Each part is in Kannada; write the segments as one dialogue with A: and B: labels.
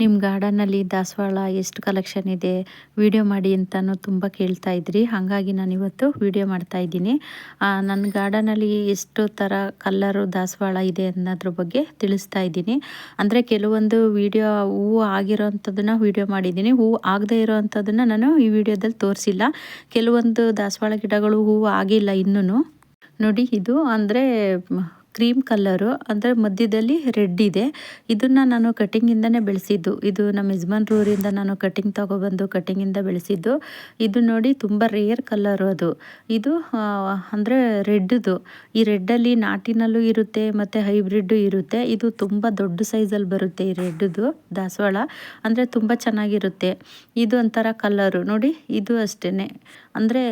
A: ನಿಮ್ಮ ಗಾರ್ಡನಲ್ಲಿ ದಾಸವಾಳ ಎಷ್ಟು ಕಲೆಕ್ಷನ್ ಇದೆ? ವಿಡಿಯೋ ಮಾಡಿ ಅಂತಲೂ ತುಂಬ ಕೇಳ್ತಾ ಇದ್ರಿ. ಹಾಗಾಗಿ ನಾನು ಇವತ್ತು ವಿಡಿಯೋ ಮಾಡ್ತಾ ಇದ್ದೀನಿ. ನನ್ನ ಗಾರ್ಡನಲ್ಲಿ ಎಷ್ಟು ಥರ ಕಲ್ಲರು ದಾಸವಾಳ ಇದೆ ಅನ್ನೋದ್ರ ಬಗ್ಗೆ ತಿಳಿಸ್ತಾ ಇದ್ದೀನಿ. ಅಂದರೆ ಕೆಲವೊಂದು ವಿಡಿಯೋ ಹೂವು ಆಗಿರೋ ಅಂಥದ್ದನ್ನು ವಿಡಿಯೋ ಮಾಡಿದ್ದೀನಿ. ಹೂವು ಆಗದೇ ಇರೋ ಅಂಥದ್ದನ್ನು ನಾನು ಈ ವಿಡಿಯೋದಲ್ಲಿ ತೋರಿಸಿಲ್ಲ. ಕೆಲವೊಂದು ದಾಸವಾಳ ಗಿಡಗಳು ಹೂವು ಆಗಿಲ್ಲ ಇನ್ನೂ ನೋಡಿ, ಇದು ಅಂದರೆ ಕ್ರೀಮ್ ಕಲ್ಲರು ಅಂದರೆ ಮಧ್ಯದಲ್ಲಿ ರೆಡ್ ಇದೆ. ಇದನ್ನು ನಾನು ಕಟಿಂಗಿಂದನೇ ಬೆಳೆಸಿದ್ದು. ಇದು ನಮ್ಮ ಯಜಮಾನ್ರೂರಿಂದ ನಾನು ಕಟಿಂಗ್ ತೊಗೊಬಂದು ಕಟಿಂಗಿಂದ ಬೆಳೆಸಿದ್ದು. ಇದು ನೋಡಿ ತುಂಬ ರೇರ್ ಕಲ್ಲರು ಅದು. ಇದು ಅಂದರೆ ರೆಡ್ದು ಈ ರೆಡ್ಡಲ್ಲಿ ನಾಟಿನಲ್ಲೂ ಇರುತ್ತೆ, ಮತ್ತು ಹೈಬ್ರಿಡ್ಡು ಇರುತ್ತೆ. ಇದು ತುಂಬ ದೊಡ್ಡ ಸೈಜಲ್ಲಿ ಬರುತ್ತೆ ಈ ರೆಡ್ದು ದಾಸವಾಳ. ಅಂದರೆ ತುಂಬ ಚೆನ್ನಾಗಿರುತ್ತೆ. ಇದು ಒಂಥರ ಕಲ್ಲರು ನೋಡಿ, ಇದು ಅಷ್ಟೇ ಅಂದರೆ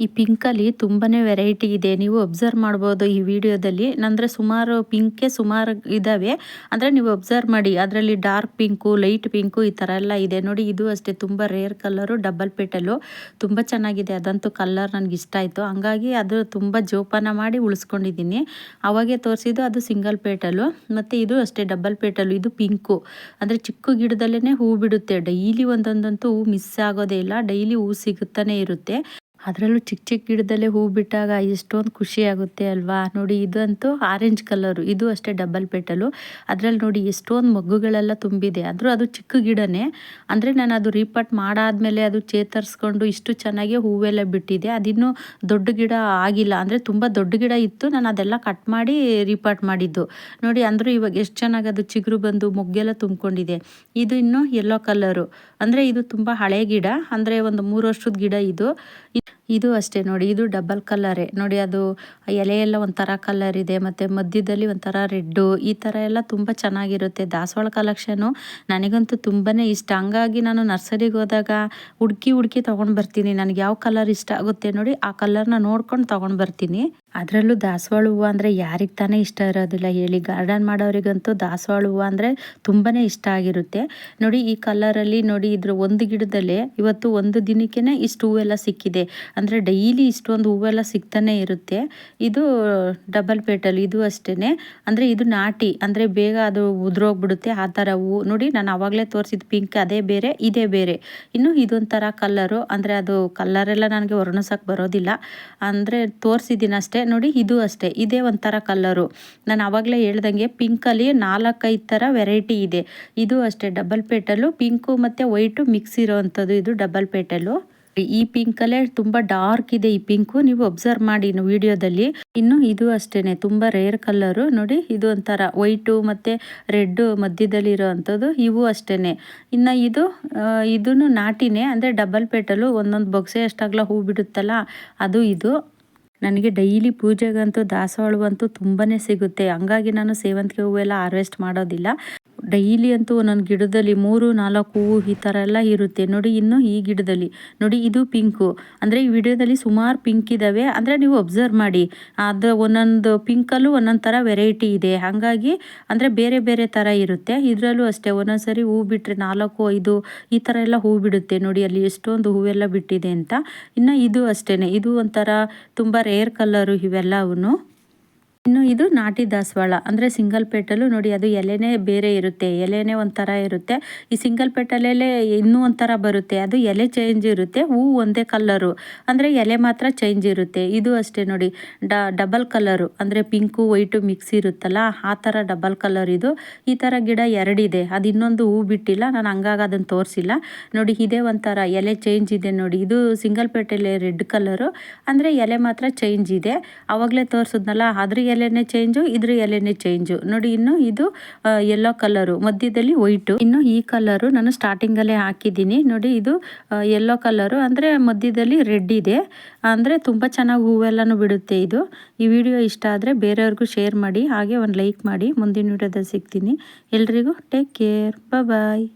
A: ಈ ಪಿಂಕಲ್ಲಿ ತುಂಬಾ ವೆರೈಟಿ ಇದೆ. ನೀವು ಅಬ್ಸರ್ವ್ ಮಾಡ್ಬೋದು ಈ ವಿಡಿಯೋದಲ್ಲಿ ಅಂದರೆ ಸುಮಾರು ಪಿಂಕೆ ಸುಮಾರು ಇದ್ದಾವೆ ಅಂದರೆ ನೀವು ಅಬ್ಸರ್ವ್ ಮಾಡಿ. ಅದರಲ್ಲಿ ಡಾರ್ಕ್ ಪಿಂಕು ಲೈಟ್ ಪಿಂಕು ಈ ಥರ ಎಲ್ಲ ಇದೆ. ನೋಡಿ, ಇದು ಅಷ್ಟೇ ತುಂಬ ರೇರ್ ಕಲರು ಡಬಲ್ ಪೇಟಲು ತುಂಬ ಚೆನ್ನಾಗಿದೆ. ಅದಂತೂ ಕಲರ್ ನನಗೆ ಇಷ್ಟ ಆಯಿತು. ಹಂಗಾಗಿ ಅದು ತುಂಬ ಜೋಪಾನ ಮಾಡಿ ಉಳಿಸ್ಕೊಂಡಿದ್ದೀನಿ. ಅವಾಗೆ ತೋರಿಸಿದ್ದು ಅದು ಸಿಂಗಲ್ ಪೇಟಲು ಮತ್ತು ಇದು ಅಷ್ಟೇ ಡಬಲ್ ಪೇಟಲು ಇದು ಪಿಂಕು ಅಂದರೆ ಚಿಕ್ಕ ಗಿಡದಲ್ಲೇ ಹೂ ಬಿಡುತ್ತೆ. ಡೈಲಿ ಒಂದೊಂದಂತೂ ಹೂ ಮಿಸ್ ಆಗೋದೇ ಇಲ್ಲ. ಡೈಲಿ ಹೂ ಸಿಗುತ್ತಾನೆ ಇರುತ್ತೆ. ಅದರಲ್ಲೂ ಚಿಕ್ಕ ಚಿಕ್ಕ ಗಿಡದಲ್ಲೇ ಹೂ ಬಿಟ್ಟಾಗ ಎಷ್ಟೊಂದು ಖುಷಿ ಆಗುತ್ತೆ ಅಲ್ವಾ? ನೋಡಿ, ಇದಂತೂ ಆರೆಂಜ್ ಕಲರು ಇದು ಅಷ್ಟೇ ಡಬಲ್ ಪೆಟಲು ಅದರಲ್ಲಿ ನೋಡಿ ಎಷ್ಟೊಂದು ಮಗ್ಗುಗಳೆಲ್ಲ ತುಂಬಿದೆ. ಆದರೂ ಅದು ಚಿಕ್ಕ ಗಿಡನೇ. ಅಂದರೆ ನಾನು ಅದು ರೀಪಟ್ ಮಾಡಾದ್ಮೇಲೆ ಅದು ಚೇತರಿಸ್ಕೊಂಡು ಇಷ್ಟು ಚೆನ್ನಾಗಿ ಹೂವೆಲ್ಲ ಬಿಟ್ಟಿದೆ. ಅದಿನ್ನೂ ದೊಡ್ಡ ಗಿಡ ಆಗಿಲ್ಲ. ಅಂದರೆ ತುಂಬ ದೊಡ್ಡ ಗಿಡ ಇತ್ತು. ನಾನು ಅದೆಲ್ಲ ಕಟ್ ಮಾಡಿ ರೀಪಾಟ್ ಮಾಡಿದ್ದು. ನೋಡಿ, ಅಂದರೂ ಇವಾಗ ಎಷ್ಟು ಚೆನ್ನಾಗಿ ಅದು ಚಿಗುರು ಬಂದು ಮೊಗ್ಗೆಲ್ಲ ತುಂಬಿಕೊಂಡಿದೆ. ಇದು ಇನ್ನು ಯೆಲ್ಲೋ ಕಲರು ಅಂದರೆ ಇದು ತುಂಬ ಹಳೆ ಗಿಡ. ಅಂದರೆ ಒಂದು ಮೂರು ವರ್ಷದ ಗಿಡ ಇದು. ಇದು ಅಷ್ಟೇ ನೋಡಿ, ಇದು ಡಬಲ್ ಕಲರೇ ನೋಡಿ ಅದು ಎಲೆಯೆಲ್ಲ ಒಂಥರ ಕಲರ್ ಇದೆ, ಮತ್ತು ಮಧ್ಯದಲ್ಲಿ ಒಂಥರ ರೆಡ್ಡು, ಈ ಥರ ಎಲ್ಲ ತುಂಬ ಚೆನ್ನಾಗಿರುತ್ತೆ. ದಾಸವಾಳ ಕಲೆಕ್ಷನು ನನಗಂತೂ ತುಂಬಾ ಇಷ್ಟ. ಹಂಗಾಗಿ ನಾನು ನರ್ಸರಿಗೆ ಹೋದಾಗ ಹುಡುಕಿ ಹುಡುಕಿ ತೊಗೊಂಡು ಬರ್ತೀನಿ. ನನಗೆ ಯಾವ ಕಲರ್ ಇಷ್ಟ ಆಗುತ್ತೆ ನೋಡಿ, ಆ ಕಲರ್ನ ನೋಡ್ಕೊಂಡು ತೊಗೊಂಡು ಬರ್ತೀನಿ. ಅದರಲ್ಲೂ ದಾಸವಾಳ ಹೂವು ಅಂದರೆ ಯಾರಿಗೆ ತಾನೇ ಇಷ್ಟ ಇರೋದಿಲ್ಲ ಹೇಳಿ. ಗಾರ್ಡನ್ ಮಾಡೋರಿಗಂತೂ ದಾಸವಾಳ ಹೂವು ಅಂದರೆ ತುಂಬಾ ಇಷ್ಟ ಆಗಿರುತ್ತೆ. ನೋಡಿ ಈ ಕಲರಲ್ಲಿ ನೋಡಿ ಇದ್ರ ಒಂದು ಗಿಡದಲ್ಲೇ ಇವತ್ತು ಒಂದು ದಿನಕ್ಕೆ ಇಷ್ಟು ಹೂವೆಲ್ಲ ಸಿಕ್ಕಿದೆ. ಅಂದರೆ ಡೈಲಿ ಇಷ್ಟೊಂದು ಹೂವೆಲ್ಲ ಸಿಗ್ತಾನೆ ಇರುತ್ತೆ. ಇದು ಡಬಲ್ ಪೇಟಲ್ ಇದು ಅಷ್ಟೇ ಅಂದರೆ ಇದು ನಾಟಿ, ಅಂದರೆ ಬೇಗ ಅದು ಉದುರೋಗ್ಬಿಡುತ್ತೆ ಆ ಥರ ಹೂವು ನೋಡಿ ನಾನು ಆವಾಗಲೇ ತೋರಿಸಿದ ಪಿಂಕ್ ಅದೇ ಬೇರೆ, ಇದೇ ಬೇರೆ. ಇನ್ನು ಇದೊಂಥರ ಕಲ್ಲರು ಅಂದರೆ ಅದು ಕಲ್ಲರೆಲ್ಲ ನನಗೆ ವರ್ಣಿಸೋಕೆ ಬರೋದಿಲ್ಲ. ಅಂದರೆ ತೋರಿಸಿದ್ದೀನಿ ಅಷ್ಟೇ ನೋಡಿ ಇದು ಅಷ್ಟೇ. ಇದೇ ಒಂಥರ ಕಲ್ಲರು ನಾನು ಆವಾಗಲೇ ಹೇಳ್ದಂಗೆ ಪಿಂಕಲ್ಲಿ ನಾಲ್ಕೈದು ಥರ ವೆರೈಟಿ ಇದೆ. ಇದು ಅಷ್ಟೇ ಡಬಲ್ ಪೇಟಲ್ಲು ಪಿಂಕು ಮತ್ತು ವೈಟು ಮಿಕ್ಸ್ ಇರೋವಂಥದ್ದು ಇದು ಡಬಲ್ ಪೇಟಲ್ಲು ಈ ಪಿಂಕಲ್ಲೇ ತುಂಬ ಡಾರ್ಕ್ ಇದೆ ಈ ಪಿಂಕು ನೀವು ಅಬ್ಸರ್ವ್ ಮಾಡಿ ವಿಡಿಯೋದಲ್ಲಿ ಇನ್ನು ಇದು ಅಷ್ಟೇನೆ, ತುಂಬ ರೇರ್ ಕಲ್ಲರು ನೋಡಿ, ಇದು ಒಂಥರ ವೈಟು ಮತ್ತು ರೆಡ್ ಮಧ್ಯದಲ್ಲಿ ಇರೋ ಅಂಥದ್ದು ಇವು ಅಷ್ಟೇನೆ. ಇನ್ನು ಇದು ಇದನ್ನು ನಾಟಿನೇ, ಅಂದರೆ ಡಬಲ್ ಪೇಟಲು ಒಂದೊಂದು ಬೊಗ್ಸೆ ಅಷ್ಟಾಗ್ಲ ಹೂ ಬಿಡುತ್ತಲ್ಲ, ಅದು ಇದು. ನನಗೆ ಡೈಲಿ ಪೂಜೆಗಂತೂ ದಾಸವಾಳವಂತೂ ತುಂಬಾ ಸಿಗುತ್ತೆ. ಹಂಗಾಗಿ ನಾನು ಸೇವಂತಿಗೆ ಹೂವೆಲ್ಲ ಹಾರ್ವೆಸ್ಟ್ ಮಾಡೋದಿಲ್ಲ. ಡೈಲಿ ಅಂತೂ ಒಂದೊಂದು ಗಿಡದಲ್ಲಿ ಮೂರು, ನಾಲ್ಕು ಹೂವು ಈ ಥರ ಎಲ್ಲ ಇರುತ್ತೆ. ನೋಡಿ, ಇನ್ನು ಈ ಗಿಡದಲ್ಲಿ. ನೋಡಿ, ಇದು ಪಿಂಕು. ಅಂದರೆ ಈ ವಿಡಿಯೋದಲ್ಲಿ ಸುಮಾರು ಪಿಂಕ್ ಇದ್ದಾವೆ ಅಂದರೆ ನೀವು ಅಬ್ಸರ್ವ್ ಮಾಡಿ. ಅದು ಒಂದೊಂದು ಪಿಂಕಲ್ಲೂ ಒಂದೊಂದು ಥರ ವೆರೈಟಿ ಇದೆ. ಹಾಗಾಗಿ, ಅಂದರೆ ಬೇರೆ ಬೇರೆ ಥರ ಇರುತ್ತೆ. ಇದರಲ್ಲೂ ಅಷ್ಟೇ. ಒಂದೊಂದು ಸರಿ ಹೂ ಬಿಟ್ಟರೆ ನಾಲ್ಕು, ಐದು ಈ ಥರ ಎಲ್ಲ ಹೂ ಬಿಡುತ್ತೆ. ನೋಡಿ, ಅಲ್ಲಿ ಎಷ್ಟೊಂದು ಹೂವೆಲ್ಲ ಬಿಟ್ಟಿದೆ ಅಂತ. ಇನ್ನು ಇದು ಅಷ್ಟೇ ಇದು ಒಂಥರ ತುಂಬ ರೇರ್ ಕಲ್ಲರು ಇವೆಲ್ಲವೂ ಇನ್ನು ಇದು ನಾಟಿ ದಾಸವಾಳ, ಅಂದರೆ ಸಿಂಗಲ್ ಪೇಟಲ್ಲೂ ನೋಡಿ ಅದು ಎಲೆನೇ ಬೇರೆ ಇರುತ್ತೆ, ಎಲೆನೇ ಒಂಥರ ಇರುತ್ತೆ. ಈ ಸಿಂಗಲ್ ಪೇಟಲಲ್ಲೇ ಇನ್ನೂ ಒಂಥರ ಬರುತ್ತೆ, ಅದು ಎಲೆ ಚೇಂಜ್ ಇರುತ್ತೆ ಹೂವು ಒಂದೇ ಕಲ್ಲರು ಅಂದರೆ ಎಲೆ ಮಾತ್ರ ಚೇಂಜ್ ಇರುತ್ತೆ. ಇದು ಅಷ್ಟೇ ನೋಡಿ ಡಬಲ್ ಕಲರು ಅಂದರೆ ಪಿಂಕು ವೈಟು ಮಿಕ್ಸ್ ಇರುತ್ತಲ್ಲ, ಆ ಥರ ಡಬಲ್ ಕಲರ್ ಇದು. ಈ ಥರ ಗಿಡ ಎರಡಿದೆ, ಅದು ಇನ್ನೊಂದು ಹೂ ಬಿಟ್ಟಿಲ್ಲ, ನಾನು ಹಂಗಾಗ ಅದನ್ನು ತೋರಿಸಿಲ್ಲ. ನೋಡಿ, ಇದೇ ಒಂಥರ, ಎಲೆ ಚೇಂಜ್ ಇದೆ ನೋಡಿ, ಇದು ಸಿಂಗಲ್ ಪೇಟೆಲೆ ರೆಡ್ ಕಲರು ಅಂದರೆ ಎಲೆ ಮಾತ್ರ ಚೇಂಜ್ ಇದೆ. ಆವಾಗಲೇ ತೋರಿಸಿದ್ನಲ್ಲ ಅದ್ರ ಎಲೆನೇ ಚೇಂಜು ಇದ್ರ ಎಲೆನೇ ಚೇಂಜು ನೋಡಿ, ಇನ್ನು ಇದು ಯೆಲ್ಲೋ ಕಲರು ಮಧ್ಯದಲ್ಲಿ ವೈಟು ಇನ್ನು ಈ ಕಲರು ನಾನು ಸ್ಟಾರ್ಟಿಂಗಲ್ಲೇ ಹಾಕಿದ್ದೀನಿ. ನೋಡಿ, ಇದು ಯೆಲ್ಲೋ ಕಲರು ಅಂದರೆ ಮಧ್ಯದಲ್ಲಿ ರೆಡ್ ಇದೆ. ಅಂದರೆ ತುಂಬ ಚೆನ್ನಾಗಿ ಹೂವೆಲ್ಲನೂ ಬಿಡುತ್ತೆ ಇದು. ಈ ವಿಡಿಯೋ ಇಷ್ಟ ಆದರೆ ಬೇರೆಯವ್ರಿಗೂ ಶೇರ್ ಮಾಡಿ, ಹಾಗೆ ಒಂದು ಲೈಕ್ ಮಾಡಿ. ಮುಂದಿನ ವಿಡಿಯೋದಲ್ಲಿ ಸಿಗ್ತೀನಿ. ಎಲ್ರಿಗೂ ಟೇಕ್ ಕೇರ್ ಬಾಯ್